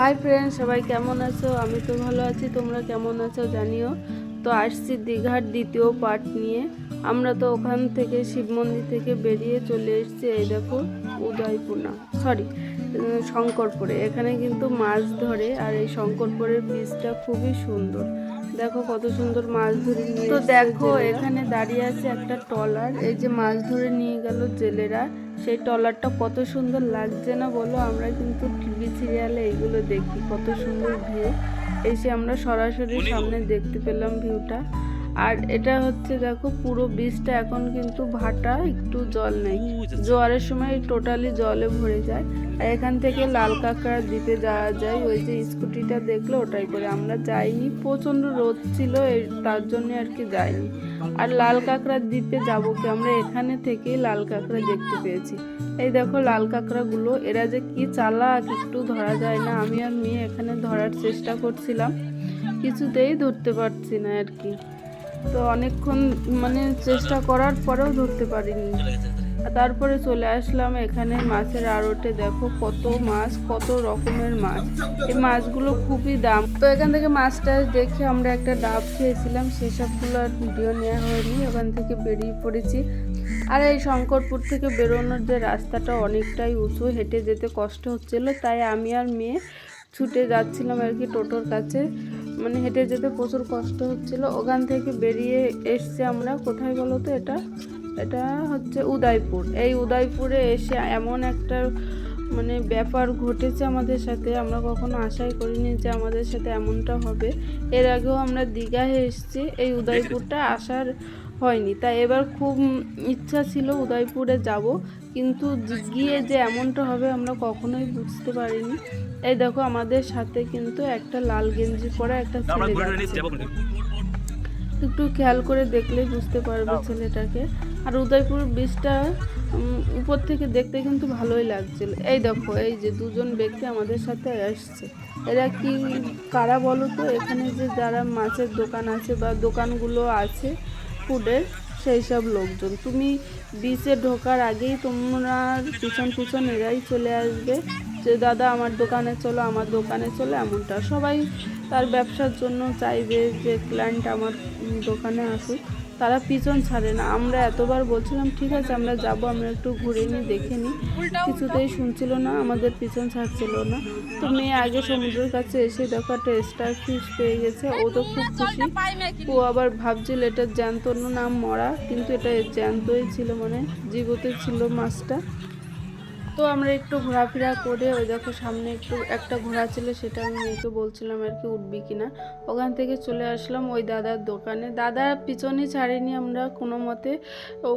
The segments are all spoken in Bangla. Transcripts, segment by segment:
হাই ফ্রেন্ড সবাই কেমন আছো? আমি তো ভালো আছি তোমরা কেমন আছো জানিও? তো আসছি দীঘার দ্বিতীয় পার্ট নিয়ে। আমরা তো ওখান থেকে শিব মন্দির থেকে বেরিয়ে চলে এসেছি এই দেখো উদয়পুর না সরি শঙ্করপুরে। এখানে কিন্তু মাছ ধরে আর এই শঙ্করপুরের বীজটা খুবই সুন্দর। দেখো কত সুন্দর মাছ ধরে নিয়ে তো দেখো এখানে দাঁড়িয়ে আছে একটা ট্রলার এই যে মাছ ধরে নিয়ে গেল জেলেরা। সেই ট্রলারটা কত সুন্দর লাগছে না বলো? আমরা কিন্তু টিভি সিরিয়ালে এইগুলো দেখি কত সুন্দর ভিউ এসে আমরা সরাসরি সামনে দেখতে পেলাম ভিউটা আর এটা হচ্ছে দেখো পুরো বীজটা এখন কিন্তু ভাটা একটু জল নেই। জোয়ারের সময় টোটালি জলে ভরে যায়। আর এখান থেকে লাল কাঁকড়া দ্বীপে যাওয়া যায় ওই যে স্কুটিটা দেখল ওটাই করে। আমরা যাইনি প্রচণ্ড রোদ ছিল এই তার জন্য আর কি যাইনি। আর লাল কাঁকড়া দিতে যাব কি? আমরা এখানে থেকেই লাল কাঁকড়া দেখতে পেয়েছি। এই দেখো লাল কাঁকড়াগুলো, এরা যে কি চালাক একটু ধরা যায় না। আমি আর মেয়ে এখানে ধরার চেষ্টা করছিলাম, কিছুতেই ধরতে পারছি না আর কি। তো অনেকক্ষণ মানে চেষ্টা করার পরেও ধরতে পারিনি। তারপরে চলে আসলাম এখানে মাছের আড়টে। দেখো কত মাছ, কত রকমের মাছ। এই মাছগুলো খুবই দাম। তো এখান থেকে মাছ টাছ দেখে আমরা একটা ডাব খেয়েছিলাম, সেসবগুলো আর ভিডিও নেওয়া হয়নি, ওখান থেকে বেরিয়ে পড়েছি। আর এই শঙ্করপুর থেকে বেরোনোর যে রাস্তাটা অনেকটাই উঁচু, হেঁটে যেতে কষ্ট হচ্ছিল, তাই আমি আর মেয়ে ছুটে যাচ্ছিলাম আর কি টোটোর কাছে। মানে হেঁটে যেতে প্রচুর কষ্ট হচ্ছিল। ওখান থেকে বেরিয়ে এসছে আমরা। কোথায় বলো তো এটা? এটা হচ্ছে উদয়পুর। এই উদয়পুরে এসে এমন একটা মানে ব্যাপার ঘটেছে আমাদের সাথে আমরা কখনো আশাই করিনি যে আমাদের সাথে এমনটা হবে। এর আগেও আমরা দীঘায় এসেছি এই উদয়পুরটা আসার হয়নি। তাই এবার খুব ইচ্ছা ছিল উদয়পুরে যাব কিন্তু গিয়ে যে এমনটা হবে আমরা কখনোই বুঝতে পারিনি। এই দেখো আমাদের সাথে কিন্তু একটা লাল গেঞ্জি পরা একটা ছেলে একটু খেয়াল করে দেখলেই বুঝতে পারবে ছেলেটাকে। আর উদয়পুর ব্রিজটা উপর থেকে দেখতে কিন্তু ভালোই লাগছিল। এই দেখো, এই যে দুজন ব্যক্তি আমাদের সাথে আসছে। এরা কি, কারা বলো তো? এখানে যে যারা মাছের দোকান আছে বা দোকানগুলো আছে ফুডের সেই সব লোকজন। তুমি বিচে ঢোকার আগেই তোমার পিছন পিছন এরাই চলে আসবে যে, দাদা, আমার দোকানে চলো, আমার দোকানে চলো, এমনটা। সবাই তার ব্যবসার জন্য চাইবে যে ক্লায়েন্ট আমার দোকানে আসুক। তারা পিছন ছাড়ে না। আমরা এতবার বলছিলাম, ঠিক আছে, আমরা যাব, আমরা একটু ঘুরে নিই, দেখে নিই। কিছুতেই শুনছিল না, আমাদের পিছন ছাড়ছিল না। তো মেয়ে আগে সমুদ্রের কাছে এসে দেখো একটা স্টার ফিশ পেয়ে গেছে, ও তো খুব খুশি। ও আবার ভাবছিল এটা জ্যান্ত নাম মরা। কিন্তু এটা জ্যান্তই ছিল মানে জীবতে ছিল মাছটা। তো আমরা একটু ঘোরাফেরা করে ওই দেখো সামনে একটু একটা ঘোড়া ছিল, সেটা আমি মেয়েকে বলছিলাম আর কি উঠবি কিনা। ওখান থেকে চলে আসলাম ওই দাদার দোকানে। দাদা পিছনে ছাড়েনি আমরা কোনো মতে,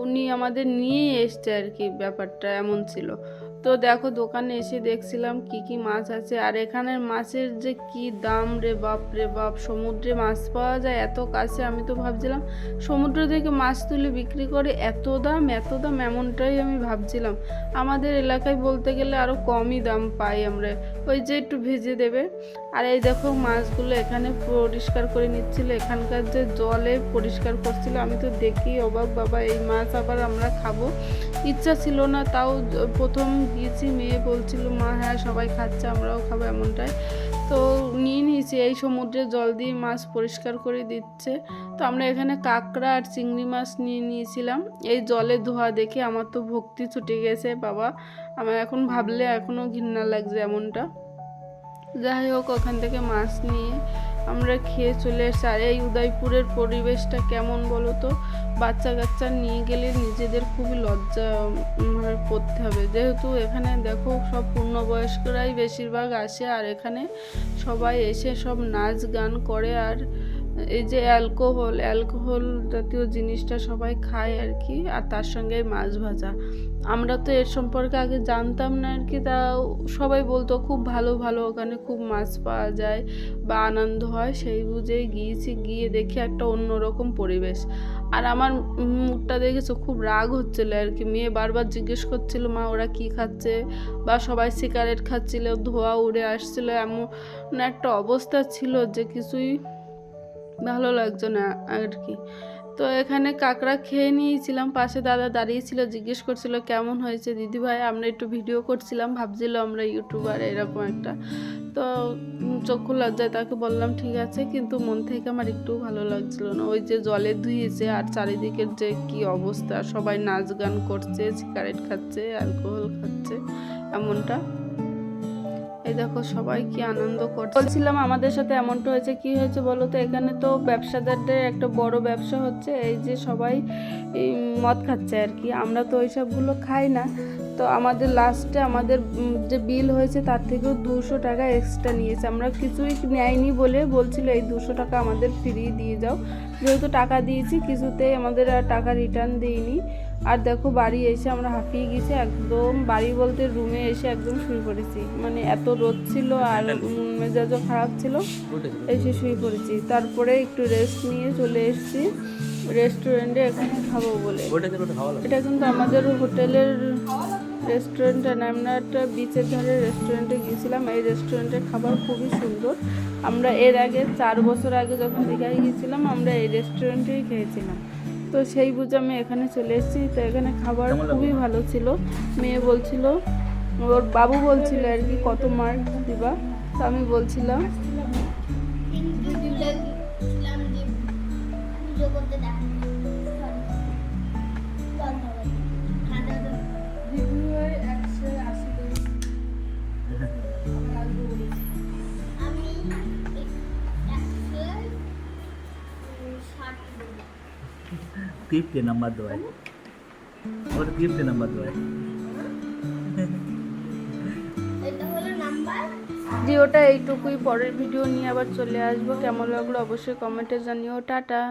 উনি আমাদের নিয়ে এসছে আর কি ব্যাপারটা, এমন ছিল। তো দেখো দোকানে এসে দেখছিলাম কি কি মাছ আছে। আর এখানের মাছের যে কি দাম রে বাপ রে বাপ, সমুদ্রে মাছ পাওয়া যায় এত কাছে আমি তো ভাবছিলাম সমুদ্র থেকে মাছ তুলে বিক্রি করে এত দাম এত দাম এমনটাই আমি ভাবছিলাম। আমাদের এলাকায় বলতে গেলে আরও কমই দাম পাই আমরা। ওই যে একটু ভেজে দেবে। আর এই দেখো মাছগুলো এখানে পরিষ্কার করে নিচ্ছিল। এখানকার যে জলে পরিষ্কার করছিল, আমি তো দেখি অবাক বাবা, এই মাছ আবার আমরা খাব। ইচ্ছা ছিল না, তাও প্রথম গিয়েছি মেয়ে বলছিল, মা হ্যাঁ সবাই খাচ্ছে, আমরাও খাব এমনটাই। তো নিয়ে নিয়েছি, এই সমুদ্রের জল দিয়ে মাছ পরিষ্কার করে দিচ্ছে। তো আমরা এখানে কাঁকড়া আর চিংড়ি মাছ নিয়ে নিয়েছিলাম। এই জলে ধোয়া দেখে আমার তো ভক্তি ছুটে গেছে, বাবা। আমার এখন ভাবলে এখনও ঘৃণা লাগছে এমনটা। যাই হোক, ওখান থেকে মাছ নিয়ে আমরা খেয়ে চলে এসেছি আর এই উদয়পুরের পরিবেশটা কেমন বলো তো? বাচ্চা কাচ্চা নিয়ে গেলে নিজেদের খুবই লজ্জা মানে হবে। যেহেতু এখানে দেখো সব পূর্ণবয়স্করাই বেশিরভাগ আসে, আর এখানে সবাই এসে সব নাচ গান করে, আর এই যে অ্যালকোহল অ্যালকোহল জাতীয় জিনিসটা সবাই খায় আর কি, আর তার সঙ্গে মাছ ভাজা। আমরা তো এর সম্পর্কে আগে জানতাম না আর কি তা সবাই বলতো খুব ভালো ভালো, ওখানে খুব মাছ পাওয়া যায় বা আনন্দ হয়, সেই বুঝেই গিয়েছি, গিয়ে দেখি একটা অন্যরকম পরিবেশ। আর আমার মুখটা দেখেছ, খুব রাগ হচ্ছিল আর কি, মেয়ে বারবার জিজ্ঞেস করছিল, মা, ওরা কি খাচ্ছে? বা সবাই সিগারেট খাচ্ছিল, ধোয়া উড়ে আসছিল, এমন একটা অবস্থা ছিল যে কিছুই ভালো লাগছে না আর কি। তো এখানে কাঁকড়া খেয়ে নিয়েছিলাম, পাশে দাদা দাঁড়িয়েছিল, জিজ্ঞেস করছিল, কেমন হয়েছে দিদি ভাই? আমরা একটু ভিডিও করছিলাম, ভাবছিল আমরা ইউটিউবার এরকম একটা। তো চক্ষু লজ্জায় তাকে বললাম, ঠিক আছে। কিন্তু মন থেকে আমার একটু ভালো লাগছিল না। ওই যে জলে ধুয়েছে আর চারিদিকের যে কি অবস্থা, সবাই নাচ গান করছে, সিগারেট খাচ্ছে, অ্যালকোহল খাচ্ছে, এমনটা। এই দেখো, সবাই কি আনন্দ করছে। বলছিলাম আমাদের সাথে এমনটা হয়েছে, কি হয়েছে বলো তো? এখানে তো ব্যবসাদারদের একটা বড় ব্যবসা হচ্ছে, এই যে সবাই মদ খাচ্ছে আর কি। আমরা তো ওইসবগুলো খাই না। তো আমাদের লাস্টে আমাদের যে বিল হয়েছে, তার থেকেও দুশো টাকা এক্সট্রা নিয়েছে। আমরা কিছুই নেয়নি বলে বলছিল, এই দুশো টাকা আমাদের ফ্রি দিয়ে যাও যেহেতু টাকা দিয়েছি, কিছুতেই আমাদের আর টাকা রিটার্ন দিইনি। আর দেখো বাড়ি এসে আমরা হাঁপিয়ে গেছি একদম বাড়ি বলতে রুমে এসে একদম শুয়ে পড়েছি। মানে এত রোদ ছিল আর মেজাজও খারাপ ছিল এসে শুয়ে পড়েছি। তারপরে একটু রেস্ট নিয়ে চলে এসেছি। রেস্টুরেন্টে এখানে খাব বলে। এটা কিন্তু আমাদের হোটেলের রেস্টুরেন্ট না আমরা একটা বিচের ধারে রেস্টুরেন্টে গিয়েছিলাম। এই রেস্টুরেন্টের খাবার খুবই সুন্দর। আমরা এর আগে চার বছর আগে যখন দীঘায় গিয়েছিলাম আমরা এই রেস্টুরেন্টেই খেয়েছিলাম। তো সেই বুঝে আমি এখানে চলে এসেছি। তো এখানে খাবার খুবই ভালো ছিল। মেয়ে বলছিল ওর বাবু বলছিল আর কি কত মার্ক দিবা? তো আমি বলছিলাম করতে দেখা fifty number do I? Fifty number হলো নাম্বার ভিডিওটা এইটুকুই। পরের ভিডিও নিয়ে আবার চলে আসব। কেমন লাগল অবশ্যই কমেন্টে জানিও। টাটা।